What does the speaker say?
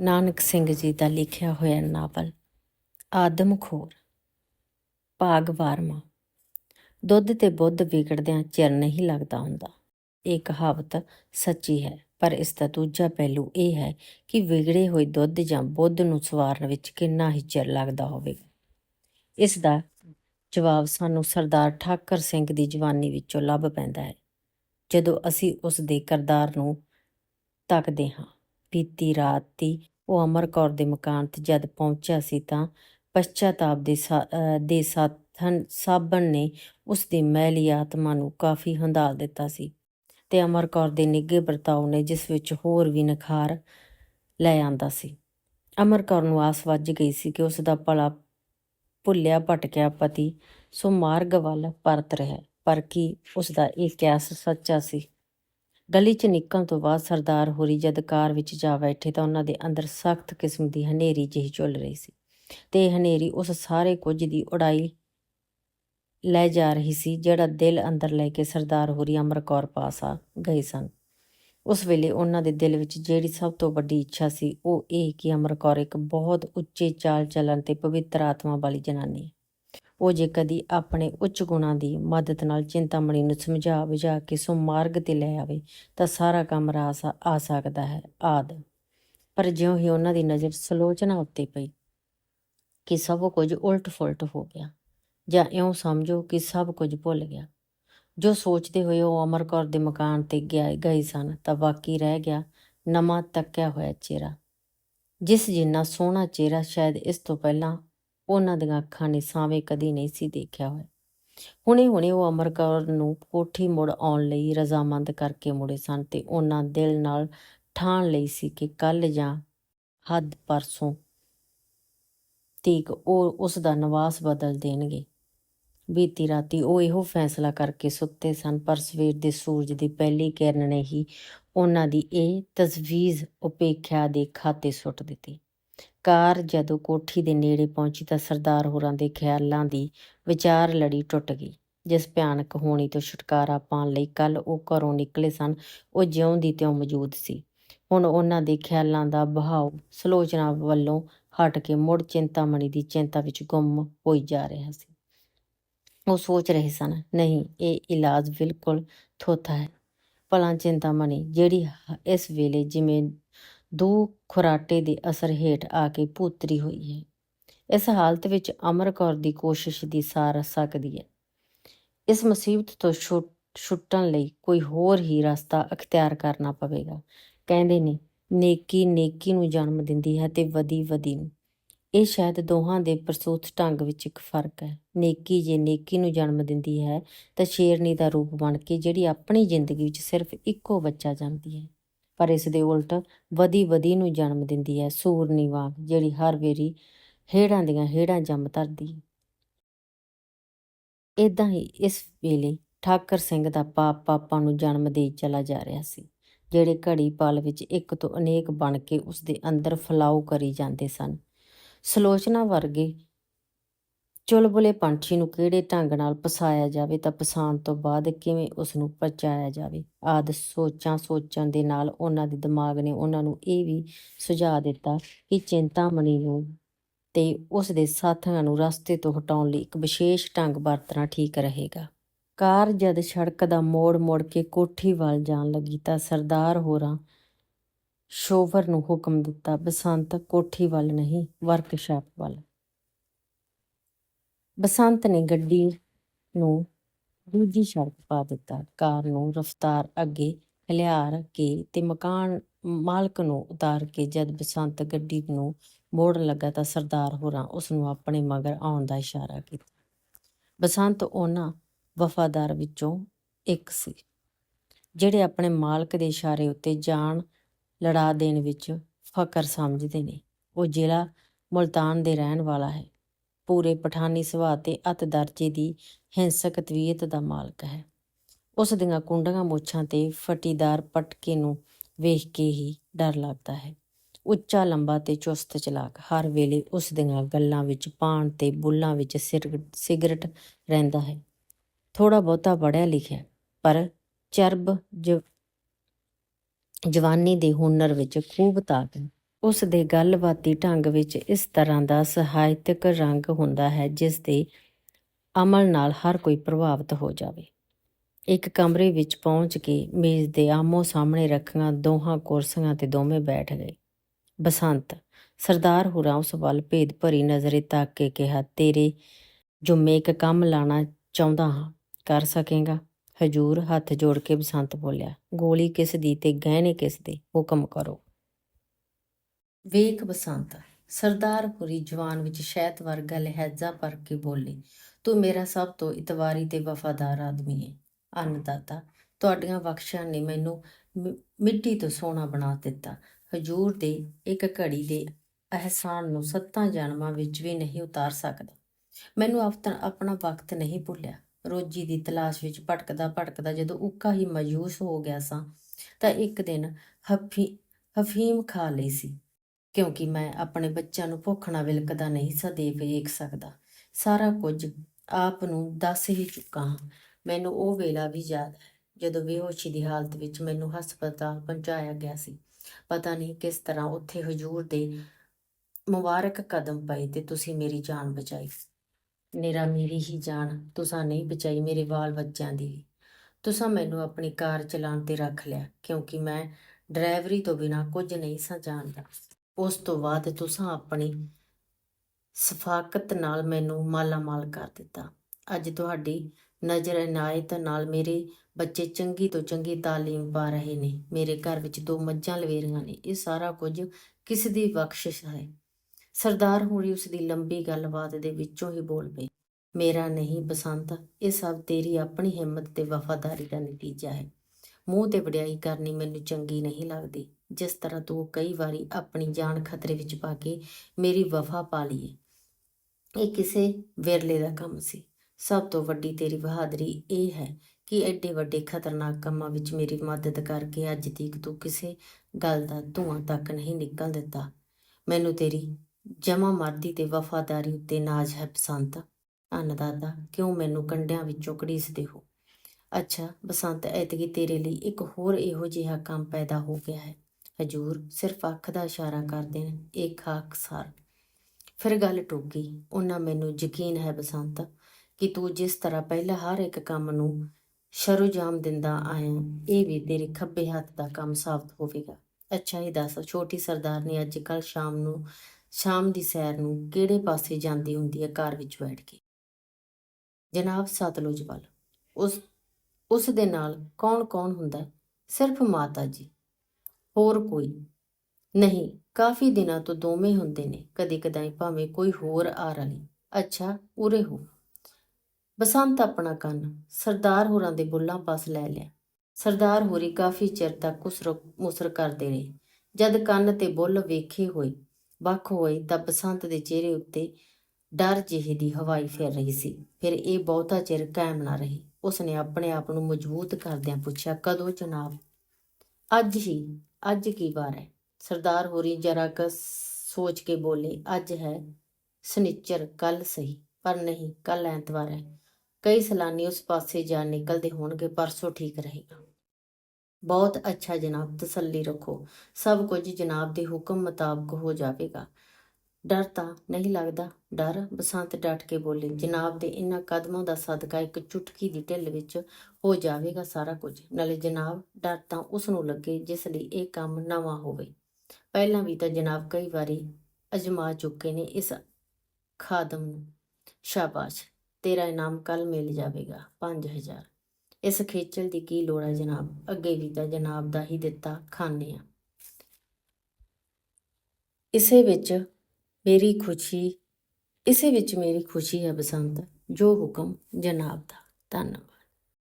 ਨਾਨਕ ਸਿੰਘ ਜੀ ਦਾ ਲਿਖਿਆ ਹੋਇਆ ਨਾਵਲ ਆਦਮਖੋਰ ਭਾਗ 12ਵਾਂ ਦੁੱਧ ਤੇ ਬੁੱਧ ਵਿਗੜਦਿਆਂ ਚਿਰ ਨਹੀਂ ਲੱਗਦਾ ਹੁੰਦਾ। ਇਹ ਕਹਾਵਤ ਸੱਚੀ ਹੈ, ਪਰ ਇਸ ਦਾ ਦੂਜਾ ਪਹਿਲੂ ਇਹ ਹੈ ਕਿ ਵਿਗੜੇ ਹੋਏ ਦੁੱਧ ਜਾਂ ਬੁੱਧ ਨੂੰ ਸਵਾਰਨ ਵਿੱਚ ਕਿੰਨਾ ਹੀ ਚਿਰ ਲੱਗਦਾ ਹੋਵੇਗਾ। ਇਸ ਦਾ ਜਵਾਬ ਸਾਨੂੰ ਸਰਦਾਰ ਠਾਕਰ ਸਿੰਘ ਦੀ ਜਵਾਨੀ ਵਿੱਚੋਂ ਲੱਭ ਪੈਂਦਾ ਹੈ, ਜਦੋਂ ਅਸੀਂ ਉਸ ਦੇ ਕਰਦਾਰ ਨੂੰ ਤੱਕਦੇ ਹਾਂ। ਬੀਤੀ ਰਾਤ ਦੀ। ਉਹ ਅਮਰ ਕੌਰ ਦੇ ਮਕਾਨ ਤੇ ਜਦ ਪਹੁੰਚਿਆ ਸੀ ਤਾਂ ਪਛਤਾਪ ਦੇ ਸਾ- ਅਹ ਦੇ ਸਾਥਨ ਸਾਬਣ ਨੇ ਉਸ ਦੀ ਮੈਲੀ ਆਤਮਾ ਨੂੰ ਕਾਫੀ ਹੰਦਾਲ ਦਿੱਤਾ ਸੀ ਤੇ ਅਮਰ ਕੌਰ ਦੇ ਨਿੱਘੇ ਵਰਤਾਓ ਨੇ ਜਿਸ ਵਿੱਚ ਹੋਰ ਵੀ ਨਿਖਾਰ ਲੈ ਆਂਦਾ ਸੀ। ਅਮਰ ਕੌਰ ਨੂੰ ਆਸ ਵੱਜ ਗਈ ਸੀ ਕਿ ਉਸ ਦਾ ਭਲਾ ਭੁੱਲਿਆ ਭਟਕਿਆ ਪਤੀ ਸੋ ਮਾਰਗ ਵੱਲ ਪਰਤ ਰਿਹਾ, ਪਰ ਕੀ ਉਸ ਦਾ ਇਹ ਕਿਆਸ ਸੱਚਾ ਸੀ? ਗਲੀ 'ਚ ਨਿਕਲਣ ਤੋਂ ਬਾਅਦ ਸਰਦਾਰ ਹੋਰੀ ਜਦ ਕਾਰ ਵਿੱਚ ਜਾ ਬੈਠੇ ਤਾਂ ਉਹਨਾਂ ਦੇ ਅੰਦਰ ਸਖਤ ਕਿਸਮ ਦੀ ਹਨੇਰੀ ਜਿਹੀ ਝੁੱਲ ਰਹੀ ਸੀ ਤੇ ਹਨੇਰੀ ਉਸ ਸਾਰੇ ਕੁਝ ਦੀ ਉਡਾਈ ਲੈ ਜਾ ਰਹੀ ਸੀ ਜਿਹੜਾ ਦਿਲ ਅੰਦਰ ਲੈ ਕੇ ਸਰਦਾਰ ਹੋਰੀ ਅਮਰ ਕੌਰ ਪਾਸ ਆ ਗਏ ਸਨ। ਉਸ ਵੇਲੇ ਉਹਨਾਂ ਦੇ ਦਿਲ ਵਿੱਚ ਜਿਹੜੀ ਸਭ ਤੋਂ ਵੱਡੀ ਇੱਛਾ ਸੀ ਉਹ ਇਹ ਕਿ ਅਮਰ ਕੌਰ ਇੱਕ ਬਹੁਤ ਉੱਚੇ ਚਾਲ ਚੱਲਣ ਤੇ ਪਵਿੱਤਰ ਆਤਮਾ ਵਾਲੀ ਜਨਾਨੀ ਉਹ ਜੇ ਕਦੀ ਆਪਣੇ ਉੱਚ ਗੁਣਾਂ ਦੀ ਮਦਦ ਨਾਲ ਚਿੰਤਾਮਣੀ ਨੂੰ ਸਮਝਾ ਬੁਝਾ ਕੇ ਸੋ ਮਾਰਗ ਤੇ ਲੈ ਆਵੇ, ਤਾਂ ਸਾਰਾ ਕੰਮ ਰਾਸ ਆ ਸਕਦਾ ਹੈ, ਆਦ। ਪਰ ਜਿਉਂ ਹੀ ਉਹਨਾਂ ਦੀ ਨਜ਼ਰ ਸਲੋਚਨਾ ਉੱਤੇ ਪਈ ਕਿ ਸਭ ਕੁਝ ਉਲਟ ਫੁਲਟ ਹੋ ਗਿਆ, ਜਾਂ ਇਉਂ ਸਮਝੋ ਕਿ ਸਭ ਕੁਝ ਭੁੱਲ ਗਿਆ। ਜੋ ਸੋਚਦੇ ਹੋਏ ਉਹ ਅਮਰ ਕੌਰ ਦੇ ਮਕਾਨ ਤੇ ਗਿਆ, ਗਏ ਸਨ, ਤਾਂ ਬਾਕੀ ਰਹਿ ਗਿਆ ਨਵਾਂ ਤੱਕਿਆ ਹੋਇਆ ਚਿਹਰਾ, ਜਿਸ ਜਿੰਨਾ ਸੋਹਣਾ ਚਿਹਰਾ ਸ਼ਾਇਦ ਇਸ ਤੋਂ ਪਹਿਲਾਂ ਉਹਨਾਂ ਦੀਆਂ ਅੱਖਾਂ ਨੇ ਸਾਵੇਂ ਕਦੀ ਨਹੀਂ ਸੀ ਦੇਖਿਆ ਹੋਇਆ। ਹੁਣੇ ਹੁਣੇ ਉਹ ਅਮਰ ਕੌਰ ਨੂੰ ਕੋਠੀ ਮੁੜ ਆਉਣ ਲਈ ਰਜ਼ਾਮੰਦ ਕਰਕੇ ਮੁੜੇ ਸਨ ਤੇ ਉਹਨਾਂ ਦਿਲ ਨਾਲ ਠਾਣ ਲਈ ਸੀ ਕਿ ਕੱਲ ਜਾਂ ਹੱਦ ਪਰਸੋਂ ਤੀਕ ਉਹ ਉਸ ਦਾ ਨਿਵਾਸ ਬਦਲ ਦੇਣਗੇ। ਬੀਤੀ ਰਾਤੀ ਉਹ ਇਹੋ ਫੈਸਲਾ ਕਰਕੇ ਸੁੱਤੇ ਸਨ, ਪਰ ਸਵੇਰ ਦੇ ਸੂਰਜ ਦੀ ਪਹਿਲੀ ਕਿਰਨ ਨੇ ਹੀ ਉਹਨਾਂ ਦੀ ਇਹ ਤਜਵੀਜ਼ ਉਪੇਖਿਆ ਦੇ ਖਾਤੇ ਸੁੱਟ ਦਿੱਤੀ। ਕਾਰ ਜਦੋਂ ਕੋਠੀ ਦੇ ਨੇੜੇ ਪਹੁੰਚੀ ਤਾਂ ਸਰਦਾਰ ਹੋਰਾਂ ਦੇ ਖਿਆਲਾਂ ਦੀ ਵਿਚਾਰ ਲੜੀ ਟੁੱਟ ਗਈ। ਜਿਸ ਭਿਆਨਕ ਹੋਣੀ ਤੋਂ ਛੁਟਕਾਰਾ ਪਾਉਣ ਲਈ ਕੱਲ ਉਹ ਘਰੋਂ ਨਿਕਲੇ ਸਨ, ਉਹ ਜਿਉਂ ਦੀ ਤਿਉਂ ਮੌਜੂਦ ਸੀ। ਹੁਣ ਉਹਨਾਂ ਦੇ ਖਿਆਲਾਂ ਦਾ ਬਹਾਵ ਸਲੋਚਨਾ ਵੱਲੋਂ ਹਟ ਕੇ ਮੁੜ ਚਿੰਤਾਮਣੀ ਦੀ ਚਿੰਤਾ ਵਿੱਚ ਗੁੰਮ ਹੋਈ ਜਾ ਰਿਹਾ ਸੀ। ਉਹ ਸੋਚ ਰਹੇ ਸਨ, ਨਹੀਂ, ਇਹ ਇਲਾਜ ਬਿਲਕੁਲ ਥੋਥਾ ਹੈ। ਭਲਾ ਚਿੰਤਾਮਣੀ ਜਿਹੜੀ ਇਸ ਵੇਲੇ ਜਿਵੇਂ ਦੋ ਖੁਰਾਟੇ ਦੇ ਅਸਰ ਹੇਠ ਆ ਕੇ ਭੂਤਰੀ ਹੋਈ ਹੈ। ਇਸ ਹਾਲਤ ਵਿੱਚ ਅਮਰ ਕੌਰ ਦੀ ਕੋਸ਼ਿਸ਼ ਦੀ ਸਾਰ ਸਕਦੀ ਹੈ। ਇਸ ਮੁਸੀਬਤ ਤੋਂ ਛੁੱਟ, ਛੁੱਟਣ ਲਈ ਕੋਈ ਹੋਰ ਹੀ ਰਸਤਾ ਅਖਤਿਆਰ ਕਰਨਾ ਪਵੇਗਾ। ਕਹਿੰਦੇ ਨੇ, ਨੇਕੀ ਨੇਕੀ ਨੂੰ ਜਨਮ ਦਿੰਦੀ ਹੈ ਤੇ ਵਦੀ ਵਦੀ ਨੂੰ। ਇਹ ਸ਼ਾਇਦ ਦੋਹਾਂ ਦੇ ਪ੍ਰਸੂਤ ਢੰਗ ਵਿੱਚ ਇੱਕ ਫ਼ਰਕ ਹੈ। ਨੇਕੀ ਜੇ ਨੇਕੀ ਨੂੰ ਜਨਮ ਦਿੰਦੀ ਹੈ ਤਾਂ ਸ਼ੇਰਨੀ ਦਾ ਰੂਪ ਬਣ ਕੇ ਜਿਹੜੀ ਆਪਣੀ ਜ਼ਿੰਦਗੀ ਵਿੱਚ ਸਿਰਫ ਇੱਕੋ ਬੱਚਾ ਜੰਮਦੀ ਹੈ। ਪਰ ਇਸ ਦੇ ਉਲਟ ਵਧੀ ਵਧੀ ਨੂੰ ਜਨਮ ਦਿੰਦੀ ਹੈ ਸੂਰਨੀ ਵਾਂਗ ਜਿਹੜੀ ਹਰ ਵੇਰੀ ਹੇੜਾਂ ਦੀਆਂ ਹੇੜਾਂ ਜੰਮ ਧਰਦੀ ਹੈ। ਇਦਾਂ ਹੀ ਇਸ ਵੇਲੇ ਠਾਕਰ ਸਿੰਘ ਦਾ ਪਾਪ ਪਾਪਾਂ ਨੂੰ ਜਨਮ ਦੇ ਚਲਾ ਜਾ ਰਿਹਾ ਸੀ, ਜਿਹੜੇ ਘੜੀ ਪਲ ਵਿੱਚ ਇੱਕ ਤੋਂ ਅਨੇਕ ਬਣ ਕੇ ਉਸ ਦੇ ਅੰਦਰ ਫਲਾਉ ਕਰੀ ਜਾਂਦੇ ਸਨ। ਸਲੋਚਨਾ ਵਰਗੇ ਚੁਲਬੁਲੇ ਪੰਛੀ ਨੂੰ ਕਿਹੜੇ ਢੰਗ ਨਾਲ ਪਸਾਇਆ ਜਾਵੇ ਤਾਂ ਪਸਾਉਣ ਤੋਂ ਬਾਅਦ ਕਿਵੇਂ ਉਸ ਨੂੰ ਪਚਾਇਆ ਜਾਵੇ? ਆਦ ਸੋਚਾਂ ਸੋਚਣ ਦੇ ਨਾਲ ਉਹਨਾਂ ਦੇ ਦਿਮਾਗ ਨੇ ਉਹਨਾਂ ਨੂੰ ਇਹ ਵੀ ਸੁਝਾਅ ਦਿੱਤਾ ਕਿ ਚਿੰਤਾਮਣੀ ਨੂੰ ਤੇ ਉਸ ਦੇ ਸਾਥੀਆਂ ਨੂੰ ਰਸਤੇ ਤੋਂ ਹਟਾਉਣ ਲਈ ਇੱਕ ਵਿਸ਼ੇਸ਼ ਢੰਗ ਵਰਤਣਾ ਠੀਕ ਰਹੇਗਾ। ਕਾਰ ਜਦ ਸੜਕ ਦਾ ਮੋੜ ਮੋੜ ਕੇ ਕੋਠੀ ਵੱਲ ਜਾਣ ਲੱਗੀ ਤਾਂ ਸਰਦਾਰ ਹੋਰਾਂ ਸ਼ੋਵਰ ਨੂੰ ਹੁਕਮ ਦਿੱਤਾ, ਬਸੰਤ, ਕੋਠੀ ਵੱਲ ਨਹੀਂ, ਵਰਕਸ਼ਾਪ ਵੱਲ। ਬਸੰਤ ਨੇ ਗੱਡੀ ਨੂੰ ਦੂਜੀ ਸੜਕ ਪਾ ਦਿੱਤਾ। ਕਾਰ ਨੂੰ ਰਫ਼ਤਾਰ ਅੱਗੇ ਹਲਿਆਰ ਕੇ ਤੇ ਮਕਾਨ ਮਾਲਕ ਨੂੰ ਉਤਾਰ ਕੇ ਜਦ ਬਸੰਤ ਗੱਡੀ ਨੂੰ ਮੋੜਨ ਲੱਗਾ ਤਾਂ ਸਰਦਾਰ ਹੋਰਾਂ ਉਸ ਨੂੰ ਆਪਣੇ ਮਗਰ ਆਉਣ ਦਾ ਇਸ਼ਾਰਾ ਕੀਤਾ। ਬਸੰਤ ਉਹਨਾਂ ਵਫਾਦਾਰ ਵਿੱਚੋਂ ਇੱਕ ਸੀ, ਜਿਹੜੇ ਆਪਣੇ ਮਾਲਕ ਦੇ ਇਸ਼ਾਰੇ ਉੱਤੇ ਜਾਨ ਲੜਾ ਦੇਣ ਵਿੱਚ ਫਕਰ ਸਮਝਦੇ ਨੇ। ਉਹ ਜ਼ਿਲ੍ਹਾ ਮੁਲਤਾਨ ਦੇ ਰਹਿਣ ਵਾਲਾ ਹੈ। ਪੂਰੇ ਪਠਾਨੀ ਸੁਭਾਅ ਤੇ ਅਤ ਦਰਜੇ ਦੀ ਹਿੰਸਕ ਤਬੀਅਤ ਦਾ ਮਾਲਕ ਹੈ। ਉਸ ਦੀਆਂ ਕੁੰਡੀਆਂ ਮੁੱਛਾਂ ਤੇ ਫਟੀਦਾਰ ਪਟਕੇ ਨੂੰ ਵੇਖ ਕੇ ਹੀ ਡਰ ਲੱਗਦਾ ਹੈ। ਉੱਚਾ, ਲੰਬਾ ਤੇ ਚੁਸਤ ਚਲਾਕ ਹਰ ਵੇਲੇ ਉਸ ਦੀਆਂ ਗੱਲਾਂ ਵਿੱਚ ਪਾਣ ਤੇ ਬੁੱਲਾਂ ਵਿੱਚ ਸਿਰ- ਸਿਗਰਟ ਰਹਿੰਦਾ ਹੈ। ਥੋੜਾ ਬਹੁਤਾ ਪੜ੍ਹਿਆ ਲਿਖਿਆ, ਪਰ ਚਰਬ ਜਵਾਨੀ ਦੇ ਹੁਨਰ ਵਿੱਚ ਖੂਬ ਤਾਕਤ ਉਸ ਦੇ ਗੱਲਬਾਤੀ ਢੰਗ ਵਿੱਚ ਇਸ ਤਰ੍ਹਾਂ ਦਾ ਸਾਹਿਤਕ ਰੰਗ ਹੁੰਦਾ ਹੈ, ਜਿਸ ਦੇ ਅਮਲ ਨਾਲ ਹਰ ਕੋਈ ਪ੍ਰਭਾਵਿਤ ਹੋ ਜਾਵੇ। ਇੱਕ ਕਮਰੇ ਵਿੱਚ ਪਹੁੰਚ ਕੇ ਮੇਜ਼ ਦੇ ਆਮੋ ਸਾਹਮਣੇ ਰੱਖੀਆਂ ਦੋਹਾਂ ਕੁਰਸੀਆਂ ਤੇ ਦੋਵੇਂ ਬੈਠ ਗਏ। ਬਸੰਤ, ਸਰਦਾਰ ਹੁਰਾਂ ਉਸ ਵੱਲ ਭੇਦ ਭਰੀ ਨਜ਼ਰੇ ਤੱਕ ਕੇ ਕਿਹਾ, ਤੇਰੇ ਜੁੰਮੇ ਇੱਕ ਕੰਮ ਲਾਣਾ ਚਾਹੁੰਦਾ ਹਾਂ, ਕਰ ਸਕੇਗਾ? ਹਜੂਰ ਹੱਥ ਜੋੜ ਕੇ ਬਸੰਤ ਬੋਲਿਆ, ਗੋਲੀ ਕਿਸ ਦੀ ਤੇ ਗਹਿਣੇ ਕਿਸ ਦੇ? ਹੁਕਮ ਕਰੋ। ਵੇਖ ਬਸੰਤ ਸਰਦਾਰ ਹੁਰੀ ਜਵਾਨ ਵਿੱਚ ਸ਼ਹਿਤ ਵਰਗਾ ਲਹਿਜਾ ਭਰ ਕੇ ਬੋਲੇ, ਤੂੰ ਮੇਰਾ ਸਭ ਤੋਂ ਇਤਵਾਰੀ ਤੇ ਵਫਾਦਾਰ ਆਦਮੀ ਹੈ ਅੰਨਦਾਤਾ ਤੁਹਾਡੀਆਂ ਬਖਸ਼ਾਂ ਨੇ ਮੈਨੂੰ ਮਿੱਟੀ ਤੋਂ ਸੋਨਾ ਬਣਾ ਦਿੱਤਾ। ਹਜੂਰ ਦੇ ਇੱਕ ਘੜੀ ਦੇ ਅਹਿਸਾਨ ਨੂੰ ਸੱਤਾਂ ਜਨਮਾਂ ਵਿੱਚ ਵੀ ਨਹੀਂ ਉਤਾਰ ਸਕਦਾ। ਮੈਨੂੰ ਆਪਤਾ- ਆਪਣਾ ਵਕਤ ਨਹੀਂ ਭੁੱਲਿਆ। ਰੋਜੀ ਦੀ ਤਲਾਸ਼ ਵਿੱਚ ਭਟਕਦਾ ਭਟਕਦਾ ਜਦੋਂ ਉੱਕਾ ਹੀ ਮਾਯੂਸ ਹੋ ਗਿਆ ਸਾਂ, ਤਾਂ ਇੱਕ ਦਿਨ ਹਫੀ, ਹਫੀਮ ਖਾ ਲਈ ਸੀ। ਕਿਉਂਕਿ ਮੈਂ ਆਪਣੇ ਬੱਚਿਆਂ ਨੂੰ ਭੁੱਖ ਨਾਲ ਵਿਲਕਦਾ ਨਹੀਂ ਸਾਂ ਦੇ ਵੇਖ ਸਕਦਾ। ਸਾਰਾ ਕੁਝ ਆਪ ਨੂੰ ਦੱਸ ਹੀ ਚੁੱਕਾ ਹਾਂ। ਮੈਨੂੰ ਉਹ ਵੇਲਾ ਵੀ ਯਾਦ ਹੈ ਜਦੋਂ ਬੇਹੋਸ਼ੀ ਦੀ ਹਾਲਤ ਵਿੱਚ ਮੈਨੂੰ ਹਸਪਤਾਲ ਪਹੁੰਚਾਇਆ ਗਿਆ ਸੀ। ਪਤਾ ਨਹੀਂ ਕਿਸ ਤਰ੍ਹਾਂ ਉੱਥੇ ਹਜੂਰ ਦੇ ਮੁਬਾਰਕ ਕਦਮ ਪਏ ਤੇ ਤੁਸੀਂ ਮੇਰੀ ਜਾਨ ਬਚਾਈ। ਮੇਰਾ ਮੇਰੀ ਹੀ ਜਾਨ, ਤੁਸੀਂ ਨਹੀਂ ਬਚਾਈ ਮੇਰੇ ਵਾਲ ਬੱਚਿਆਂ ਦੀ ਵੀ। ਤੁਸੀਂ ਮੈਨੂੰ ਆਪਣੀ ਕਾਰ ਚਲਾਉਣ ਤੇ ਰੱਖ ਲਿਆ, ਕਿਉਂਕਿ ਮੈਂ ਡਰਾਈਵਰੀ ਤੋਂ ਬਿਨਾ ਕੁਝ ਨਹੀਂ ਸਾਂ ਜਾਣਦਾ। ਉਸ ਤੋਂ ਬਾਅਦ ਤੁਸੀਂ ਆਪਣੀ ਸਫਾਕਤ ਨਾਲ ਮੈਨੂੰ ਮਾਲਾਮਾਲ ਕਰ ਦਿੱਤਾ। ਅੱਜ ਤੁਹਾਡੀ ਨਜ਼ਰ ਇਨਾਇਤ ਨਾਲ ਮੇਰੇ ਬੱਚੇ ਚੰਗੀ ਤੋਂ ਚੰਗੀ ਤਾਲੀਮ ਪਾ ਰਹੇ ਨੇ। ਮੇਰੇ ਘਰ ਵਿੱਚ ਦੋ ਮੱਝਾਂ ਲਵੇਰੀਆਂ ਨੇ। ਇਹ ਸਾਰਾ ਕੁਝ ਕਿਸ ਦੀ ਬਖਸ਼ਿਸ਼ ਹੈ? ਸਰਦਾਰ ਹੋਰੀ ਉਸ ਦੀ ਲੰਬੀ ਗੱਲਬਾਤ ਦੇ ਵਿੱਚੋਂ ਹੀ ਬੋਲ ਪਏ, ਮੇਰਾ ਨਹੀਂ ਬਸੰਤ, ਇਹ ਸਭ ਤੇਰੀ ਆਪਣੀ ਹਿੰਮਤ ਤੇ ਵਫਾਦਾਰੀ ਦਾ ਨਤੀਜਾ ਹੈ। ਮੂੰਹ ਤੇ ਵਡਿਆਈ ਕਰਨੀ ਮੈਨੂੰ ਚੰਗੀ ਨਹੀਂ ਲੱਗਦੀ। ਜਿਸ ਤਰ੍ਹਾਂ ਤੂੰ ਕਈ ਵਾਰੀ ਆਪਣੀ ਜਾਨ ਖਤਰੇ ਵਿੱਚ ਪਾ ਕੇ ਮੇਰੀ ਵਫਾ ਪਾ ਲਈ ਇਹ ਕਿਸੇ ਵਿਰਲੇ ਦਾ ਕੰਮ ਸੀ। ਸਭ ਤੋਂ ਵੱਡੀ ਤੇਰੀ ਬਹਾਦਰੀ ਇਹ ਹੈ ਕਿ ਐਡੇ ਵੱਡੇ ਖਤਰਨਾਕ ਕੰਮਾਂ ਵਿੱਚ ਮੇਰੀ ਮਦਦ ਕਰਕੇ ਅੱਜ ਤੱਕ ਤੂੰ ਕਿਸੇ ਗੱਲ ਦਾ ਧੂਆਂ ਤੱਕ ਨਹੀਂ ਨਿਕਲ ਦਿੱਤਾ। ਮੈਨੂੰ ਤੇਰੀ ਜਮਾ ਮਰਦੀ ਤੇ ਵਫਾਦਾਰੀ ਉੱਤੇ ਨਾਜ਼ ਹੈ ਬਸੰਤ। ਅੰਨਦਾਤਾ ਕਿਉਂ ਮੈਨੂੰ ਕੰਡਿਆਂ ਵਿੱਚੋਂ ਘੜੀਸਦੇ ਹੋ? ਅੱਛਾ, ਬਸੰਤ, ਐਤਕੀ ਤੇਰੇ ਲਈ ਇੱਕ ਹੋਰ ਇਹੋ ਜਿਹਾ ਕੰਮ ਪੈਦਾ ਹੋ ਗਿਆ ਹੈ। ਹਜੂਰ ਸਿਰਫ ਅੱਖ ਦਾ ਇਸ਼ਾਰਾ ਕਰਦੇ ਨੇ ਇਹ ਖਾਕਸਾਰ ਫਿਰ ਗੱਲ ਟੁੱਕ ਗਈ। ਉਹਨਾਂ ਮੈਨੂੰ ਯਕੀਨ ਹੈ ਬਸੰਤ ਕਿ ਤੂੰ ਜਿਸ ਤਰ੍ਹਾਂ ਪਹਿਲਾਂ ਹਰ ਇੱਕ ਕੰਮ ਨੂੰ ਸ਼ਰੁਜਾਮ ਦਿੰਦਾ ਆਇਆ, ਇਹ ਵੀ ਤੇਰੇ ਖੱਬੇ ਹੱਥ ਦਾ ਕੰਮ ਸਾਬਤ ਹੋਵੇਗਾ। ਅੱਛਾ, ਇਹ ਦੱਸ, ਛੋਟੀ ਸਰਦਾਰਨੀ ਅੱਜ ਕੱਲ ਸ਼ਾਮ ਨੂੰ, ਸ਼ਾਮ ਦੀ ਸੈਰ ਨੂੰ ਕਿਹੜੇ ਪਾਸੇ ਜਾਂਦੀ ਹੁੰਦੀ ਹੈ ਕਾਰ ਵਿੱਚ ਬੈਠ ਕੇ? ਜਨਾਬ ਸਤਲੁਜ ਵੱਲ। ਉਸ ਉਸ ਦੇ ਨਾਲ ਕੌਣ-ਕੌਣ ਹੁੰਦਾ ਸਿਰਫ ਮਾਤਾ ਜੀ। ਹੋਰ ਕੋਈ। ਨਹੀਂ, ਕਾਫੀ ਦਿਨਾਂ ਤੋਂ ਦੋਵੇਂ ਹੁੰਦੇ ਨੇ, ਕਦੇ ਕਦਾਈ ਭਾਵੇਂ ਕੋਈ ਹੋਰ ਆ ਰਲੀ ਅੱਛਾ, ਉਰੇ ਹੋ। ਬਸੰਤ ਆਪਣਾ ਕੰਨ, ਸਰਦਾਰ ਹੋਰਾਂ ਦੇ ਬੁੱਲਾਂ ਪਾਸ ਲੈ ਲਿਆ। ਸਰਦਾਰ ਹੋਰੀ ਕਾਫੀ ਚਿਰ ਤੱਕ ਕੁਸਰ ਮੁਸਰ ਕਰਦੇ ਰਹੇ। ਜਦ ਕੰਨ ਤੇ ਬੁੱਲ ਵੇਖੇ ਹੋਏ, ਵੱਖ ਹੋਏ, ਤਾਂ ਬਸੰਤ ਦੇ ਚਿਹਰੇ ਉੱਤੇ ਡਰ ਜਿਹੇ ਦੀ ਹਵਾਈ ਫਿਰ ਰਹੀ ਸੀ। ਫਿਰ ਇਹ ਬਹੁਤਾ ਚਿਰ ਕਾਇਮ ਨਾ ਰਹੀ। ਉਸਨੇ ਆਪਣੇ ਆਪ ਨੂੰ ਮਜ਼ਬੂਤ ਕਰਦਿਆਂ ਪੁੱਛਿਆ, ਕਦੋਂ ਜਨਾਬ? ਅੱਜ ਹੀ। ਅੱਜ ਕੀ ਵਾਰ ਹੈ? ਸਰਦਾਰ ਹੋਰੀ ਜਰਾ ਕ ਸੋਚ ਕੇ ਬੋਲੇ, ਅੱਜ ਹੈ ਸਨਿਚਰ ਕੱਲ ਸਹੀ, ਪਰ ਨਹੀਂ ਕੱਲ ਐਤਵਾਰ ਹੈ। ਕਈ ਸਲਾਨੀ ਉਸ ਪਾਸੇ ਜਾ ਨਿਕਲਦੇ ਹੋਣਗੇ, ਪਰਸੋਂ ਠੀਕ ਰਹੇਗਾ। ਬਹੁਤ ਅੱਛਾ ਜਨਾਬ, ਤਸੱਲੀ ਰੱਖੋ। ਸਭ ਕੁਝ ਜਨਾਬ ਦੇ ਹੁਕਮ ਮੁਤਾਬਕ ਹੋ ਜਾਵੇਗਾ। ਡਰ ਤਾਂ ਨਹੀਂ ਲੱਗਦਾ। ਡਰ ਬਸੰਤ ਡਟ ਕੇ ਬੋਲੇ, ਜਨਾਬ ਦੇ ਇਹਨਾਂ ਕਦਮਾਂ ਦਾ ਸਦਕਾ ਇੱਕ ਚੁਟਕੀ ਦੀ ਢਿੱਲ ਵਿੱਚ ਹੋ ਜਾਵੇਗਾ ਸਾਰਾ ਕੁਝ। ਨਾਲੇ ਜਨਾਬ, ਡਰ ਤਾਂ ਉਸ ਨੂੰ ਲੱਗੇ ਜਿਸ ਲਈ ਇਹ ਕੰਮ ਨਵਾਂ ਹੋਵੇ। ਪਹਿਲਾਂ ਵੀ ਤਾਂ ਜਨਾਬ ਕਈ ਵਾਰੀ ਅਜਮਾ ਚੁੱਕੇ ਨੇ ਇਸ ਖਾਦਮ ਨੂੰ। ਸ਼ਾਬਾਸ਼, ਤੇਰਾ ਇਨਾਮ ਕੱਲ ਮਿਲ ਜਾਵੇਗਾ 5000 ਇਸ ਖੇਚਲ ਦੀ ਕੀ ਲੋੜ ਹੈ ਜਨਾਬ? ਅੱਗੇ ਵੀ ਤਾਂ ਜਨਾਬ ਦਾ ਹੀ ਦਿੱਤਾ ਖਾਣੇ ਆ ਇਸੇ ਵਿੱਚ ਮੇਰੀ ਖੁਸ਼ੀ ਇਸੇ ਵਿੱਚ ਮੇਰੀ ਖੁਸ਼ੀ ਹੈ ਬਸੰਤ ਜੋ ਹੁਕਮ ਜਨਾਬ ਦਾ। ਧੰਨਵਾਦ।